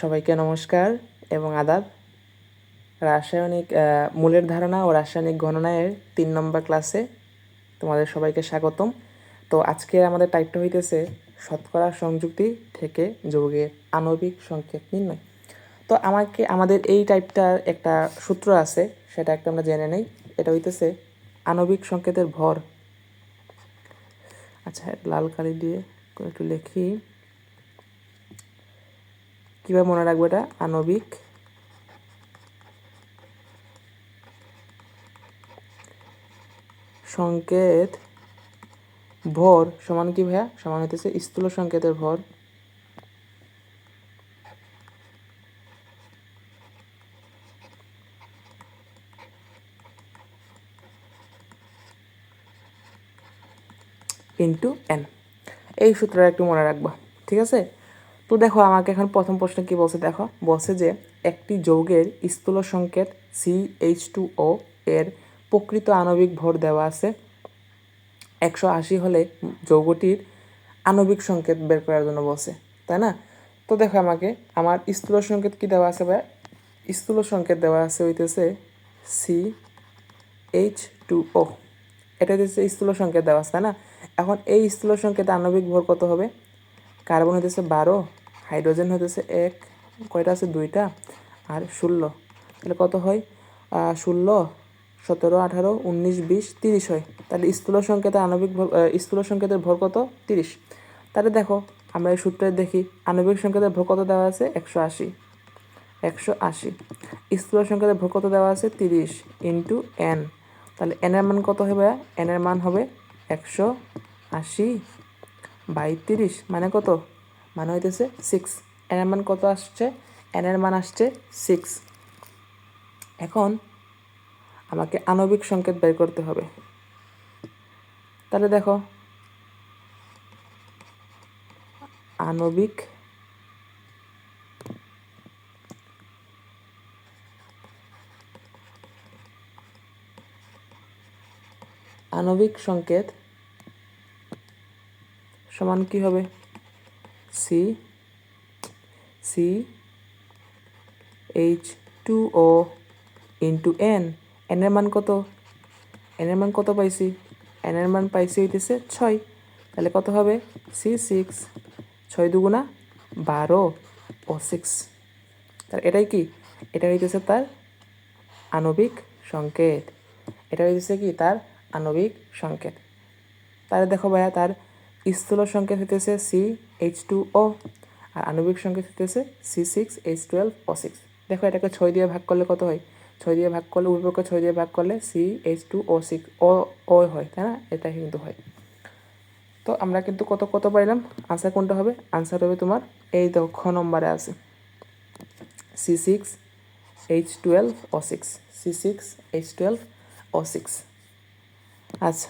সবাইকে নমস্কার এবং আদাব। রাসায়নিক মূলের ধারণা ও রাসায়নিক গণনায়ের তিন নম্বর ক্লাসে তোমাদের সবাইকে স্বাগতম। তো আজকে আমাদের টাইপটা হইতেছে শতকরা সংযুক্তি থেকে যৌগের আণবিক সংকেত নির্ণয়। তো আমাকে, আমাদের এই টাইপটার একটা সূত্র আছে, সেটা একটা আমরা জেনে নেই। এটা হইতেছে আণবিক সংকেতের ভর। আচ্ছা লাল কালি দিয়ে একটু লিখি। কীভাবে মনে রাখব এটা? আণবিক। সংকেত। ভর সমান কি ভাইয়া? সমান হইতেছে স্থূল সংকেতের ভর। ইন্টু এন এই সূত্রটা একটু মনে রাখবা, ঠিক আছে? তো দেখো, আমাকে এখন প্রথম প্রশ্ন কি বলছে? দেখো, বলছে যে একটি যৌগের স্থূল সংকেত সি এইচ টু ও এর প্রকৃত আণবিক ভর দেওয়া আছে। একশো আশি হলে যৌগটির আণবিক সংকেত বের করার জন্য বলছে, তাই না? তো দেখো আমাকে, আমার স্থূল সংকেত কি দেওয়া আছে ভাই? স্থূল সংকেত দেওয়া আছে হইতেছে সি এইচ টু ও এটা হচ্ছে স্থূল সংকেত দেওয়া আছে, তাই না? এখন এই স্থূল সংকেতে আণবিক ভর কত হবে? কার্বন হইতেছে বারো, হাইড্রোজেন হইতেছে এক, কয়টা আছে? দুইটা আর ষোলো। তাহলে কত হয়? ষোলো, সতেরো, আঠারো, উনিশ, বিশ, তিরিশ হয়। তাহলে স্থূল সংকেতে আণবিক স্থূল সংকেতের ভর কত? তিরিশ। তাহলে দেখো, আমরা এই সূত্রে দেখি, আণবিক সংকেতের ভর কত দেওয়া আছে? একশো আশি। একশো আশি। স্থূল সংকেতের ভর কত দেওয়া আছে? তিরিশ ইন্টু এন। তাহলে এন এর মান কত হবে এন এর মান হবে একশো আশি বাই তিরিশ মানে কত? মানে হইতেছে সিক্স এন এর মান কত আসছে? এন এর মান আসছে সিক্স এখন আমাকে আণবিক সংকেত বের করতে হবে। তাহলে দেখো, আণবিক আণবিক সংকেত সমান কি হবে? C C H two O into N N এর মান কত? এন এর মান কত পাইছি? এন এর মান পাইছি হইতেছে ছয়। তাহলে কত হবে? সি সিক্স ছয় দুগুণা বারো ও সিক্স তাহলে এটাই কি? এটা হইতেছে তার আণবিক সংকেত। এটা হইতেছে কি? তার আণবিক সংকেত। তাহলে দেখো ভাইয়া, তার স্থূল সংকেত হইতেছে সি এইচ টু ও আর আণবিক সংকেত হইতেছে C six H twelve O six দেখো, এটাকে ছয় দিয়ে ভাগ করলে কত হয়? ছয় দিয়ে ভাগ করলে উভয়পক্ষে ছয় দিয়ে ভাগ করলে C H two O six ও ও হয়, তাই না? এটা কিন্তু হয়। তো আমরা কিন্তু কত কত পাইলাম? আনসার কোনটা হবে? আনসার হবে তোমার, এই দেখো, খ নম্বরে আছে। C six H twelve O six C six H twelve O six আচ্ছা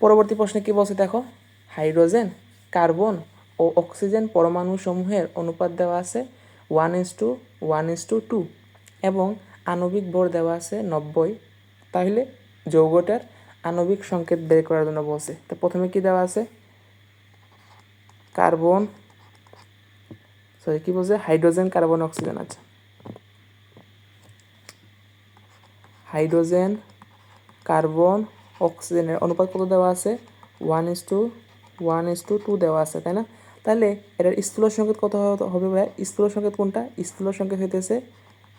পরবর্তী প্রশ্নে কি বলছে দেখো? হাইড্রোজেন, কার্বন ও অক্সিজেন পরমাণু সমূহের অনুপাত দেওয়া আছে one is to one is to two এবং আণবিক ভর দেওয়া আছে নব্বই। তাহলে যৌগটার আণবিক সংকেত বের করার জন্য বলছে। তো প্রথমে কি দেওয়া আছে? কার্বন সরি কি বলছে? হাইড্রোজেন, কার্বন, অক্সিজেন আছে হাইড্রোজেন, কার্বন অক্সিজেনের অনুপাত কত দেওয়া আছে? One is to one is to two দেওয়া আছে, তাই না? তাহলে এটার স্থূল সংকেত কত হবে- ভাই? স্থূল সংকেত কোনটা? স্থূল সংকেত হইতেছে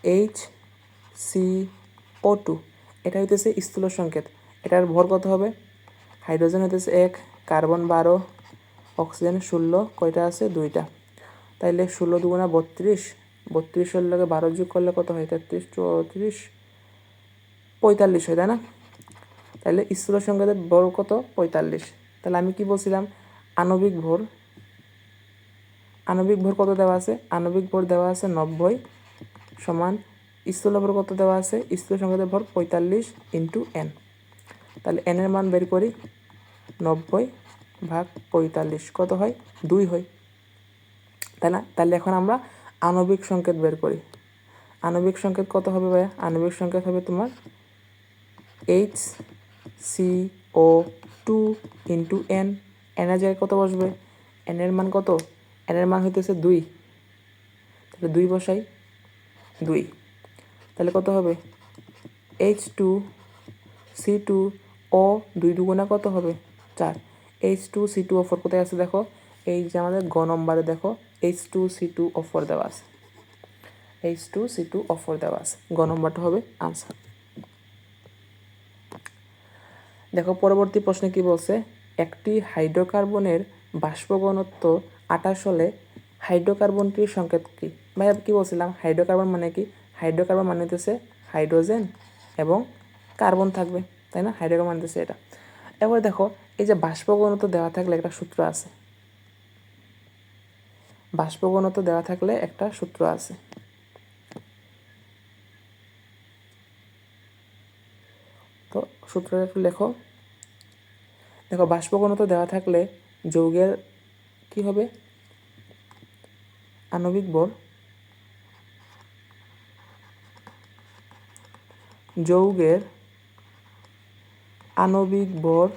এইচ সি ও টু এটা হইতেছে স্থূল সংকেত। এটার ভর কত হবে? হাইড্রোজেন হইতেছে এক, কার্বন বারো, অক্সিজেন ষোলো, কয়টা আছে? দুইটা। তাইলে ষোলো দুগুণা বত্রিশ বত্রিশের লগে বারো যোগ করলে কত হয়? তেত্রিশ, চৌত্রিশ, পঁয়তাল্লিশ হয়, তাই না? তাহলে স্থূল সংকেতের ভর কত? পঁয়তাল্লিশ। তাহলে আমি কি বলছিলাম? আণবিক ভর। আণবিক ভর কত দেওয়া আছে? আণবিক ভর দেওয়া আছে নব্বই সমান স্থূল ভর কত দেওয়া আছে? স্থূল সংকেতের ভর পঁয়তাল্লিশ ইন্টু এন তাহলে এনের মান বের করি। নব্বই ভাগ পঁয়তাল্লিশ। কত হয়? দুই হয়। তাই না? তাহলে এখন আমরা আণবিক সংকেত বের করি। আণবিক সংকেত কত হবে ভাইয়া? আণবিক সংকেত হবে তোমার H C O two into n এনের কত বসবে? এন এর মান কত? এন এর মান হইতেছে দুই। তাহলে দুই বসাই দুই। তাহলে কত হবে? H two C two O দুই দুগুণা কত হবে? চার। H two C two O four কোথায় আছে দেখো? এই যে আমাদের গ নম্বরে দেখো H two C two O four দেওয়া আছে। H two C two O four দেওয়া আছে। গ নম্বরটা হবে আনসার দেখো, পরবর্তী প্রশ্নে কি বলছে? একটি হাইড্রোকার্বনের বাষ্প ঘনত্ব আঠাশ হলে হাইড্রোকার্বনটির সংকেত কি? ভাই কি বলছিলাম? হাইড্রোকার্বন মানে কি? হাইড্রোকার্বন মানে হতেছে হাইড্রোজেন এবং কার্বন থাকবে, তাই না? হাইড্রোকার্বন মানতেছে এটা। এবার দেখো, এই যে বাষ্প ঘনত্ব দেওয়া থাকলে একটা সূত্র আছে। বাষ্প ঘনত্ব দেওয়া থাকলে একটা সূত্র আছে। তো সূত্রটা একটু লেখো। দেখো বাষ্প দেওয়া থাকলে যৌগের কি হবে? আণবিক বল। যৌগের আণবিক ভর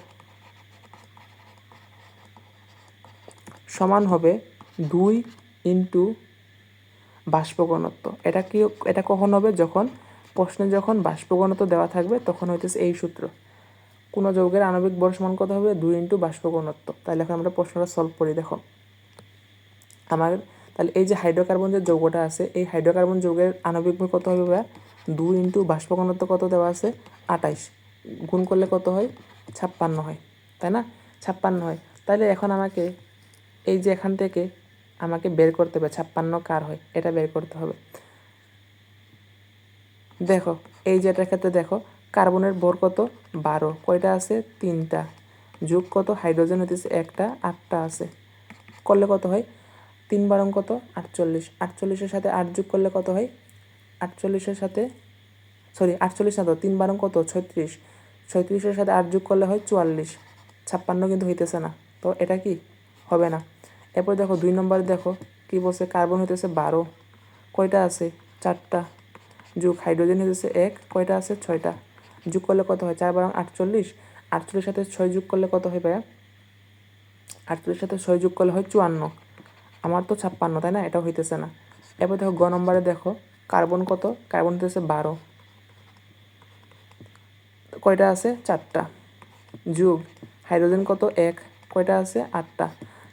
সমান হবে দুই ইন্টু বাষ্প ঘনত্ব এটা কি, এটা কখন হবে? যখন, প্রশ্নে যখন বাষ্প ঘনত্ব দেওয়া থাকবে, তখন হইতেছে এই সূত্র। কোনো যৌগের আণবিক ভর সমান কত হবে? দুই ইন্টু বাষ্প ঘনত্ব তাহলে এখন আমরা প্রশ্নটা সলভ করি, দেখো। আমার তাহলে এই যে হাইড্রোকার্বন যে যৌগটা আছে, এই হাইড্রোকার্বন যৌগের আণবিক ভর কত হবে দুই ইন্টু বাষ্প ঘনত্ব কত দেওয়া আছে? আটাইশ গুণ করলে কত হয়? ছাপ্পান্ন হয়, তাই না? ছাপ্পান্ন হয়। তাহলে এখন আমাকে, এই যে এখান থেকে আমাকে বের করতে হবে, ছাপ্পান্ন কার হয়? এটা বের করতে হবে। দেখো, এই যেটার ক্ষেত্রে দেখো কার্বনের ভর কত? বারো। কয়টা আছে? তিনটা। যোগ কত? হাইড্রোজেন হইতেছে একটা, আটটা আছে। করলে কত হয়? তিন বারং কত? আটচল্লিশ। আটচল্লিশের সাথে আট যোগ করলে কত হয়? আটচল্লিশের সাথে, সরি, আটচল্লিশ না তো, তিন বারং কত? ছয়ত্রিশ। ছয়ত্রিশের সাথে আট যোগ করলে হয় চুয়াল্লিশ। ছাপ্পান্ন কিন্তু হইতেছে না। তো এটা কি? হবে না। এরপর দেখো, দুই নম্বরে দেখো, কি বলছে? কার্বন হইতেছে বারো। কয়টা আছে? চারটা। যোগ হাইড্রোজেন হইতেছে এক। কয়টা আছে? ছয়টা। যোগ করলে কত হয়? চার বারং আটচল্লিশ। আটচল্লিশ সাথে ছয় যোগ করলে কত হয় আটচল্লিশ সাথে ছয় যোগ করলে হয় চুয়ান্ন। আমার তো ছাপ্পান্ন, তাই না? এটা হইতেছে না। এরপর দেখো, গ নম্বরে দেখো, কার্বন কত? কার্বন হইতেছে বারো। কয়টা আছে? চারটা। যুগ। হাইড্রোজেন কত? এক। কয়টা আছে? আটটা।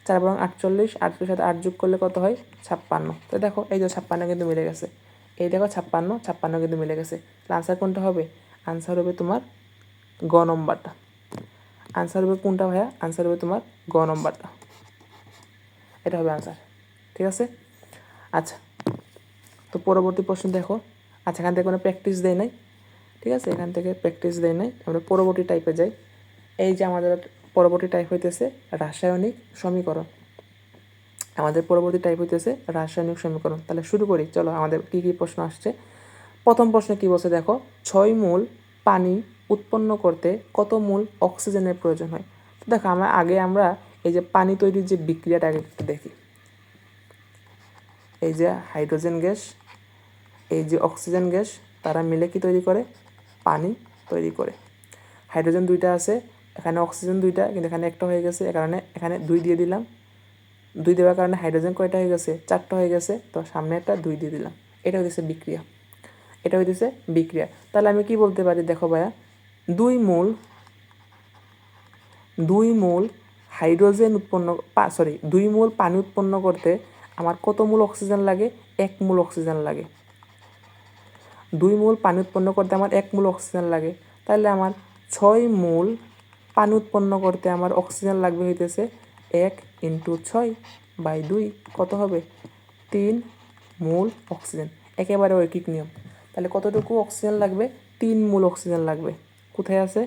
চার বরং আটচল্লিশ আটচল্লিশ সাথে আট যোগ করলে কত হয়? ছাপ্পান্ন। তো দেখো, এই যে ছাপ্পান্ন কিন্তু মিলে গেছে। এই দেখো, ছাপ্পান্ন ছাপ্পান্ন কিন্তু মিলে গেছে। আনসার কোনটা হবে? আনসার হবে তোমার গ নম্বরটা। আনসার হবে কোনটা ভাইয়া? আনসার হবে তোমার গ নম্বরটা। এটা হবে আনসার ঠিক আছে? আচ্ছা তো পরবর্তী প্রশ্ন দেখো। আচ্ছা এখান থেকে কোনো প্র্যাকটিস দেয় নাই, ঠিক আছে? এখান থেকে প্র্যাকটিস দেয় নাই। আমরা পরবর্তী টাইপে যাই। এই যে আমাদের পরবর্তী টাইপ হইতেছে রাসায়নিক সমীকরণ। আমাদের পরবর্তী টাইপ হইতেছে রাসায়নিক সমীকরণ। তাহলে শুরু করি। চলো, আমাদের কী কী প্রশ্ন আসছে? প্রথম প্রশ্নে কী বলছে দেখো? ছয় মূল পানি উৎপন্ন করতে কত মূল অক্সিজেনের প্রয়োজন হয়? তো দেখো, আমরা আগে আমরা এই যে পানি তৈরির যে বিক্রিয়াটা আগে একটু দেখি। এই যে হাইড্রোজেন গ্যাস, এই যে অক্সিজেন গ্যাস, তারা মিলে কি তৈরি করে? পানি তৈরি করে। হাইড্রোজেন দুইটা আছে, এখানে অক্সিজেন দুইটা, কিন্তু এখানে একটা হয়ে গেছে, এ কারণে এখানে দুই দিয়ে দিলাম। দুই দেওয়ার কারণে হাইড্রোজেন কয়টা হয়ে গেছে? চারটা হয়ে গেছে, তো সামনে একটা দুই দিয়ে দিলাম। এটা হইতেছে বিক্রিয়া। এটা হইতেছে বিক্রিয়া। তাহলে আমি কি বলতে পারি, দেখো ভাইয়া, দুই মূল দুই মূল হাইড্রোজেন উৎপন্ন সরি দুই মূল পানি উৎপন্ন করতে আমার কত মূল অক্সিজেন লাগে? এক মূল অক্সিজেন লাগে। দুই মূল পানি উৎপন্ন করতে আমার এক মূল অক্সিজেন লাগে। তাহলে আমার ছয় মূল পানি উৎপন্ন করতে আমার অক্সিজেন লাগবে হইতেছে এক ইন্টু ছয় বাই দুই, কত হবে? তিন মূল অক্সিজেন। একেবারে ঐকিক নিয়ম। তাহলে কতটুকু অক্সিজেন লাগবে? তিন মূল অক্সিজেন লাগবে। কোথায় আছে?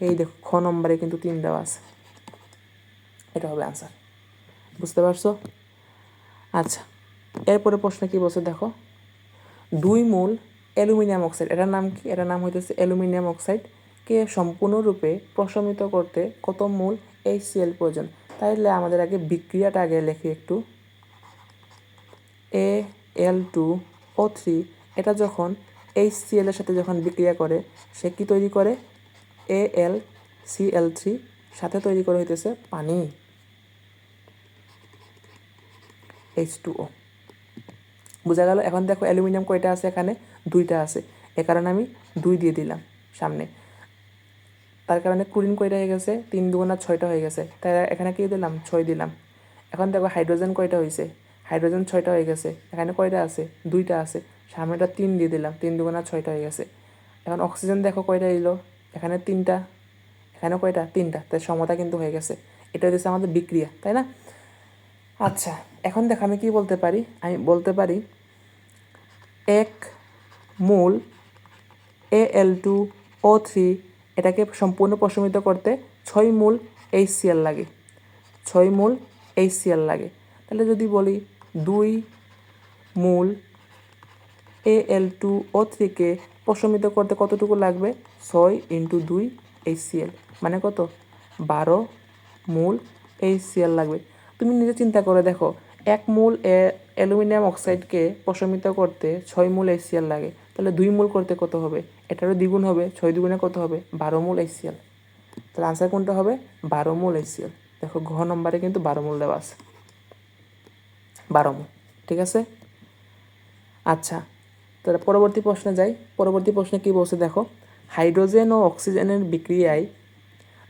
এই দেখো, খ নম্বরে কিন্তু তিন দেওয়া আছে। এটা হবে আনসার বুঝতে পারছ? আচ্ছা এরপরে প্রশ্ন কি বলছে দেখো? দুই মূল অ্যালুমিনিয়াম অক্সাইড এটার নাম কি? এটার নাম হইতেছে অ্যালুমিনিয়াম অক্সাইড কে সম্পূর্ণরূপে প্রশমিত করতে কত মূল এইচ সিএল প্রয়োজন? তাইলে আমাদের আগে বিক্রিয়াটা আগে লেখি একটু। এ এল টু ও থ্রি এটা যখন এইচ এর সাথে যখন বিক্রিয়া করে, সে কি তৈরি করে? এ এল সি এল থ্রি সাথে তৈরি করে হইতেছে পানি। এইচ টু ও বোঝা গেল? এখন দেখো অ্যালুমিনিয়াম কয়টা আছে এখানে? দুইটা আছে। এ কারণে আমি দুই দিয়ে দিলাম সামনে। তার কারণে কুড়িন কয়টা হয়ে গেছে? তিন দুগুণা ছয়টা হয়ে গেছে। তাই এখানে কি দিলাম? ছয় দিলাম। এখন দেখো হাইড্রোজেন কয়টা হয়েছে হাইড্রোজেন ছয়টা হয়ে গেছে। এখানে কয়টা আছে? দুইটা আছে। সামনেটা তিন দিয়ে দিলাম, তিন দুগুণা ছয়টা হয়ে গেছে। এখন অক্সিজেন দেখো কয়টা এলো এখানে তিনটা, এখানে কয়টা? তিনটা। তাই সমতা কিন্তু হয়ে গেছে। এটা হচ্ছে আমাদের বিক্রিয়া, তাই না? আচ্ছা এখন দেখো আমি কি বলতে পারি? আমি বলতে পারি, এক মূল এ এল টু ও থ্রি এটাকে সম্পূর্ণ প্রশমিত করতে ছয় মূল এইচ সিএল লাগে। ছয় মূল এইচ সিএল লাগে। তাহলে যদি বলি দুই মূল এ এল টু ও থ্রিকে প্রশমিত করতে কতটুকু লাগবে? ছয় ইন্টু দুই এইচ সিএল মানে কত? বারো মূল এইচ সিএল লাগবে। তুমি নিজে চিন্তা করে দেখো, এক মূল অ্যালুমিনিয়াম অক্সাইডকে প্রশমিত করতে ছয় মূল এইচসিএল লাগে। তাহলে দুই মূল করতে কত হবে? এটারও দ্বিগুণ হবে, ছয় দ্বিগুণে কত হবে? বারো মূল এইচসিএল তাহলে আনসার কোনটা হবে? বারো মূল এইচসিএল দেখো, ঘ নম্বরে কিন্তু বারো মূল দেওয়া আছে। বারো মূল, ঠিক আছে? আচ্ছা তাহলে পরবর্তী প্রশ্নে যাই। পরবর্তী প্রশ্নে কী বলছে দেখো, হাইড্রোজেন ও অক্সিজেনের বিক্রিয়ায়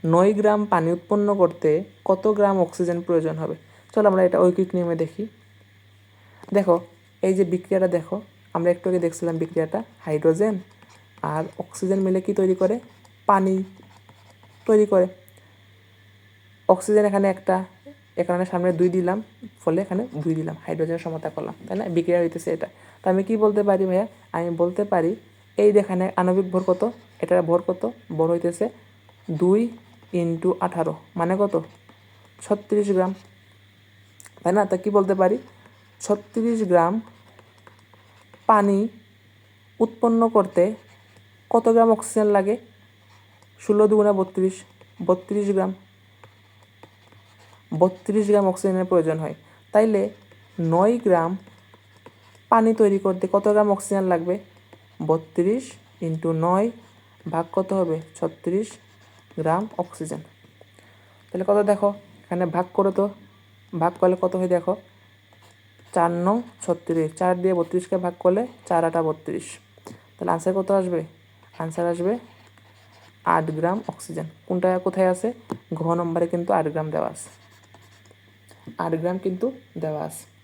নয় গ্রাম পানি উৎপন্ন করতে কত গ্রাম অক্সিজেন প্রয়োজন হবে? চলো আমরা এটা ঐকিক নিয়মে দেখি। দেখো, এই যে বিক্রিয়াটা দেখো, আমরা একটু আগে দেখছিলাম বিক্রিয়াটা, হাইড্রোজেন আর অক্সিজেন মিলে কি তৈরি করে? পানি তৈরি করে। অক্সিজেন এখানে একটা, এখানে সামনে দুই দিলাম, ফলে এখানে দুই দিলাম, হাইড্রোজেনের সমতা করলাম, তাই না? বিক্রিয়া হইতেছে এটা। আমি কি বলতে পারি ভাইয়া? আমি বলতে পারি, এই দেখানে, আণবিক ভর কত? এটার ভর কত? ভর হইতেছে দুই ইন্টু আঠারো। মানে কত? ছত্রিশ গ্রাম। তাই না? তা কী বলতে পারি? ছত্রিশ গ্রাম পানি উৎপন্ন করতে কত গ্রাম অক্সিজেন লাগে? ষোলো দুগুণা বত্রিশ। বত্রিশ গ্রাম। বত্রিশ গ্রাম অক্সিজেনের প্রয়োজন হয়। তাইলে নয় গ্রাম পানি তৈরি করতে কত গ্রাম অক্সিজেন লাগবে? বত্রিশ ইন্টু নয় ভাগ কত হবে? ছত্রিশ গ্রাম অক্সিজেন। তাহলে কত দেখো? এখানে ভাগ করো তো। ভাগ করলে কত হয় দেখো? চার নং ছত্রিশ। চার দিয়ে বত্রিশকে ভাগ করলে চার আটা বত্রিশ। তাহলে আনসার কত আসবে? আনসার আসবে আট গ্রাম অক্সিজেন। কোনটা কোথায় আছে? ঘ নম্বরে কিন্তু আট গ্রাম দেওয়া আছে। আট গ্রাম কিন্তু দেওয়া আছে।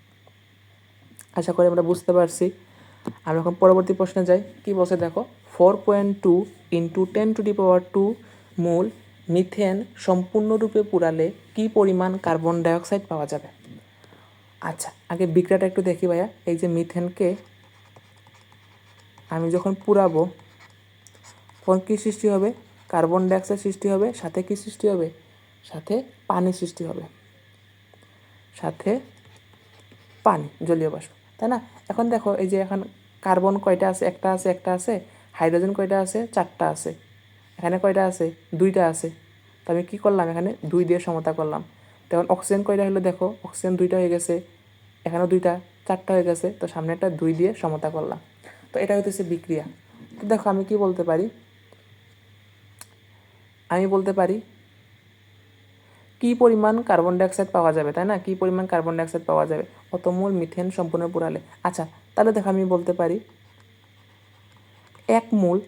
আশা করি আমরা বুঝতে পারছি। আমি এখন পরবর্তী প্রশ্নে যাই। কি বলছে দেখো? Four point two into ten to the power two মূল মিথেন সম্পূর্ণরূপে পুরালে কি পরিমাণ কার্বন ডাইঅক্সাইড পাওয়া যাবে? আচ্ছা আগে বিক্রিয়াটা একটু দেখি ভাইয়া। এই যে মিথেনকে আমি যখন পুরাবো তখন কী সৃষ্টি হবে? কার্বন ডাইঅক্সাইড সৃষ্টি হবে, সাথে কী সৃষ্টি হবে? সাথে পানি সৃষ্টি হবে। সাথে পানি, জলীয় বাষ্প। তাই না? এখন দেখো, এই যে এখন কার্বন কয়টা আছে? একটা আছে একটা আছে। হাইড্রোজেন কয়টা আছে? চারটা আছে। এখানে কয়টা আছে? দুইটা আছে। তো আমি কী করলাম এখানে? দুই দিয়ে সমতা করলাম। তখন অক্সিজেন কয়টা হলো দেখো? অক্সিজেন দুইটা হয়ে গেছে। এখানেও দুইটা, চারটা হয়ে গেছে। তো সামনে একটা দুই দিয়ে সমতা করলাম। তো এটা হইতেছে বিক্রিয়া। তো দেখো, আমি কি বলতে পারি? আমি বলতে পারি, কি পরিমাণ কার্বন ডাইঅক্সাইড পাওয়া যাবে, তাই না? কি পরিমাণ কার্বন ডাইঅক্সাইড পাওয়া যাবে? অত মূল মিথেন সম্পূর্ণ পুরালে। আচ্ছা তাহলে দেখো আমি বলতে পারি, এক মূল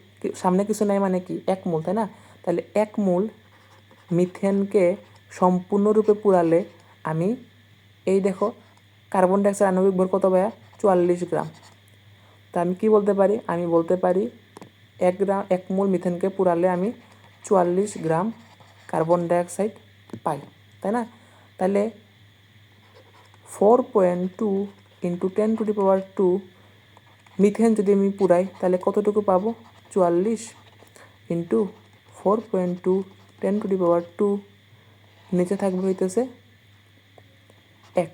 সামনে কিছু নাই মানে কি? এক মূল, তাই না? তাহলে এক মূল মিথেনকে সম্পূর্ণরূপে পুরালে আমি, এই দেখো, কার্বন ডাইঅক্সাইড আণবিক ভর কত ভাইয়া? চুয়াল্লিশ গ্রাম। তা আমি কি বলতে পারি? আমি বলতে পারি, এক গ্রাম, এক মূল মিথেনকে পুরালে আমি চুয়াল্লিশ গ্রাম কার্বন ডাইঅক্সাইড পাই, তাই না? তাহলে four point two into ten to the power two methane যদি আমি পুরাই, তাহলে কতটুকু পাবো? চুয়াল্লিশ into four point two ten to the power two নিচে থাকবে হইতেছে এক।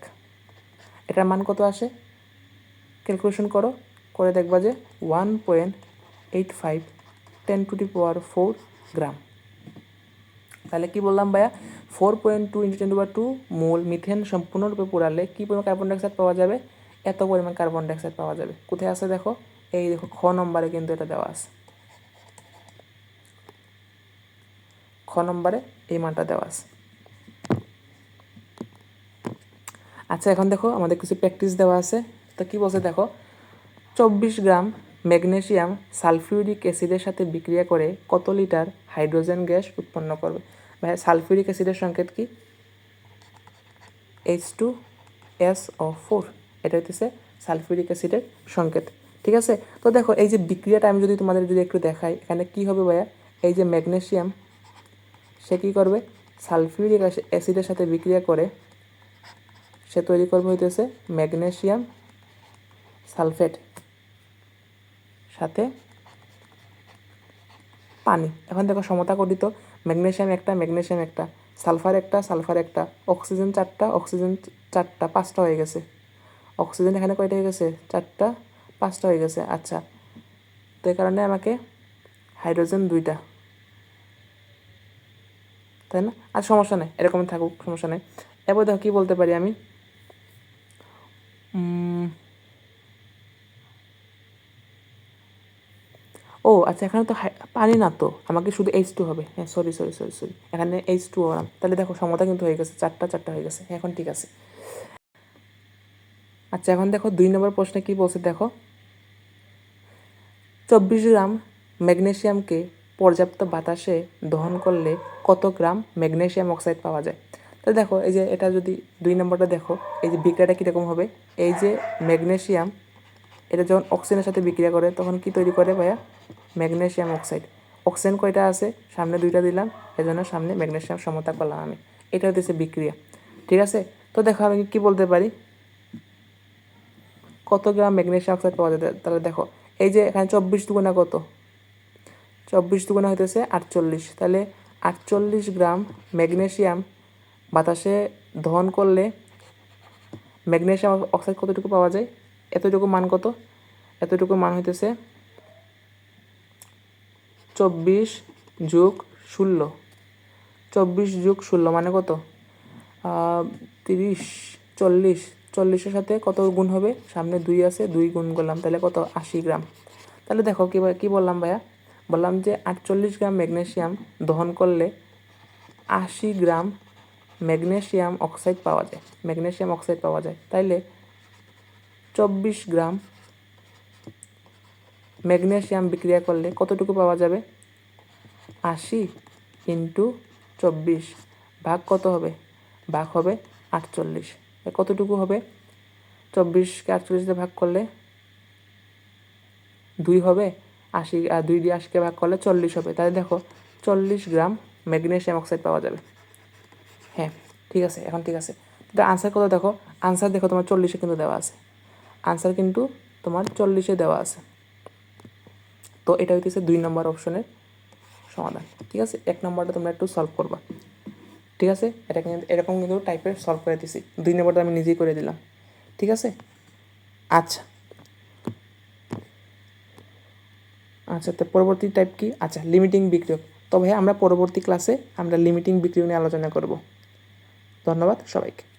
এটার মান কত আসে? ক্যালকুলেশন করো, করে দেখবা যে one point eight five ten to the power four gram তাহলে কি বললাম ভাইয়া? Four point two into ten to two mole methane সম্পূর্ণরূপে পোড়ালে কী পরিমাণ কার্বন ডাইঅক্সাইড পাওয়া যাবে? এত পরিমাণ কার্বন ডাইঅক্সাইড পাওয়া যাবে। কোথায় আছে দেখো? এই দেখো, খ নম্বরে কিন্তু এটা দেওয়া আছে। খ নম্বরে এই মানটা দেওয়া আছে। আচ্ছা এখন দেখো আমাদের কিছু প্র্যাকটিস দেওয়া আছে। তো কি বলছে দেখো? চব্বিশ গ্রাম ম্যাগনেসিয়াম সালফিউরিক অ্যাসিডের সাথে বিক্রিয়া করে কত লিটার হাইড্রোজেন গ্যাস উৎপন্ন করবে? ভাই, সালফিউরিক অ্যাসিডের সংকেত কি? H two S O four এটা হইতেছে সালফিউরিক অ্যাসিডের সংকেত, ঠিক আছে? তো দেখো, এই যে বিক্রিয়াটা আমি যদি তোমাদের যদি একটু দেখাই, এখানে কি হবে ভাইয়া? এই যে ম্যাগনেসিয়াম, সে কী করবে? সালফিউরিক অ্যাসিডের সাথে বিক্রিয়া করে সে তৈরি করবে হইতেছে ম্যাগনেসিয়াম সালফেট, সাথে পানি। এখন দেখো সমতা গঠিত। ম্যাগনেসিয়াম একটা, ম্যাগনেশিয়াম একটা। সালফার একটা সালফার একটা। অক্সিজেন চারটা অক্সিজেন চারটা, পাঁচটা হয়ে গেছে। অক্সিজেন এখানে কয়টা হয়ে গেছে? চারটা, পাঁচটা হয়ে গেছে। আচ্ছা তো এই কারণে আমাকে হাইড্রোজেন দুইটা। তাই না? আর সমস্যা নেই এরকম থাকুক, সমস্যা নেই। এবার দেখো কী বলতে পারি আমি? ও আচ্ছা এখানে তো পানি না তো? আমাকে শুধু এইচ টু হবে। হ্যাঁ সরি সরি সরি সরি এখানে এইচ টু ওরাম তাহলে দেখো, সমতা কিন্তু হয়ে গেছে। চারটা চারটা হয়ে গেছে। এখন ঠিক আছে। আচ্ছা এখন দেখো, দুই নম্বর প্রশ্নে কি বলছে, দেখো। চব্বিশ গ্রাম ম্যাগনেশিয়ামকে পর্যাপ্ত বাতাসে দহন করলে কত গ্রাম ম্যাগনেশিয়াম অক্সাইড পাওয়া যায়? তাহলে দেখো, এই যে এটা যদি দুই নম্বরটা দেখো, এই যে বিক্রিয়াটা কীরকম হবে? এই যে ম্যাগনেসিয়াম এটা যখন অক্সিজেনের সাথে বিক্রিয়া করে, তখন কি তৈরি করে ভাইয়া? Magnesium oxide. অক্সিজেন কয়টা আছে? সামনে দুইটা দিলাম, এজন্য সামনে ম্যাগনেশিয়াম সমতা করলাম আমি। এটা হচ্ছে বিক্রিয়া। ঠিক আছে? তো দেখো আমি কি বলতে পারি? কত গ্রাম ম্যাগনেশিয়াম অক্সাইড পাওয়া যায়? তাহলে দেখো, এই যে এখানে চব্বিশ দুগুণা কত? চব্বিশ দুগুণা হইতেছে আটচল্লিশ। তাহলে আটচল্লিশ গ্রাম ম্যাগনেশিয়াম বাতাসে দহন করলে ম্যাগনেশিয়াম অক্সাইড কতটুকু পাওয়া যায়? এতটুকু মান কত? এতটুকু মান হইতেছে চব্বিশ যোগ ষোলো। চব্বিশ যোগ ষোলো মানে কত? তিরিশ, চল্লিশ। চল্লিশের সাথে কত গুণ হবে? সামনে দুই আছে, দুই গুণ করলাম, তাহলে কত? আশি গ্রাম। তাহলে দেখো কী কী বললাম ভাইয়া? বললাম যে আটচল্লিশ গ্রাম ম্যাগনেশিয়াম দহন করলে আশি গ্রাম ম্যাগনেশিয়াম অক্সাইড পাওয়া যায়। ম্যাগনেশিয়াম অক্সাইড পাওয়া যায়। তাইলে চব্বিশ গ্রাম ম্যাগনেসিয়াম বিক্রিয়া করলে কতটুকু পাওয়া যাবে? আশি ইন্টু চব্বিশ ভাগ কত হবে? ভাগ হবে আটচল্লিশ। কতটুকু হবে? চব্বিশকে আটচল্লিশে ভাগ করলে দুই হবে। আশি আর দুই দিয়ে আশিকে ভাগ করলে চল্লিশ হবে। তাহলে দেখো, চল্লিশ গ্রাম ম্যাগনেসিয়াম অক্সাইড পাওয়া যাবে। হ্যাঁ ঠিক আছে, এখন ঠিক আছে। তো আনসার কত দেখো? আনসার দেখো তোমার চল্লিশে কিন্তু দেওয়া আছে। আনসার কিন্তু তোমার চল্লিশে দেওয়া আছে। তো এটা হইতেছে দুই নম্বর অপশনের সমাধান। ঠিক আছে? এক নম্বরটা তোমরা একটু সলভ করবা। ঠিক আছে? এটা কিন্তু, এরকম কিন্তু টাইপের সলভ করে দিছি। দুই নম্বরটা আমি নিজেই করে দিলাম। ঠিক আছে? আচ্ছা। আচ্ছা তো পরবর্তী টাইপ কি? আচ্ছা লিমিটিং বিক্রিয়ক। তো ভাই আমরা পরবর্তী ক্লাসে আমরা লিমিটিং বিক্রিয়ক নিয়ে আলোচনা করব। ধন্যবাদ সবাইকে।